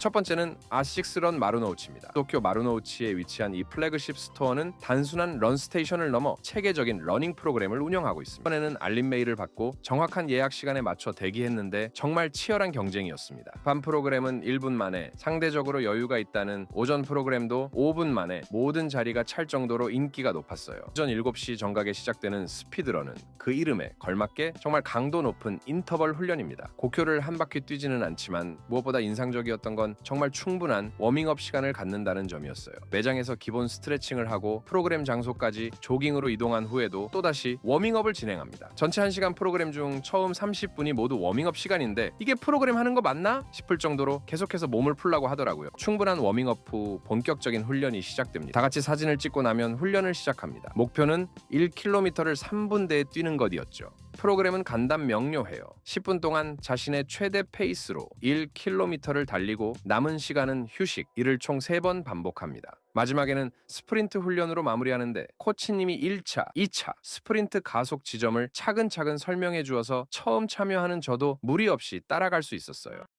첫 번째는 아식스런 마루노우치입니다. 도쿄 마루노우치에 위치한 이 플래그십 스토어는 단순한 런 스테이션을 넘어 체계적인 러닝 프로그램을 운영하고 있습니다. 이번에는 알림 메일을 받고 정확한 예약 시간에 맞춰 대기했는데 정말 치열한 경쟁이었습니다. 밤 프로그램은 1분 만에 상대적으로 여유가 있다는 오전 프로그램도 5분 만에 모든 자리가 찰 정도로 인기가 높았어요. 오전 7시 정각에 시작되는 스피드런은 그 이름에 걸맞게 정말 강도 높은 인터벌 훈련입니다. 고교를 한 바퀴 뛰지는 않지만 무엇보다 인상적이었던 건 정말 충분한 워밍업 시간을 갖는다는 점이었어요. 매장에서 기본 스트레칭을 하고 프로그램 장소까지 조깅으로 이동한 후에도 또다시 워밍업을 진행합니다. 전체 1시간 프로그램 중 처음 30분이 모두 워밍업 시간인데 이게 프로그램 하는 거 맞나 싶을 정도로 계속해서 몸을 풀라고 하더라고요. 충분한 워밍업 후 본격적인 훈련이 시작됩니다. 다 같이 사진을 찍고 나면 훈련을 시작합니다. 목표는 1km를 3분대에 뛰는 것이었죠. 프로그램은 간단 명료해요. 10분 동안 자신의 최대 페이스로 1km를 달리고 남은 시간은 휴식, 이를 총 3번 반복합니다. 마지막에는 스프린트 훈련으로 마무리하는데 코치님이 1차, 2차 스프린트 가속 지점을 차근차근 설명해 주어서 처음 참여하는 저도 무리 없이 따라갈 수 있었어요.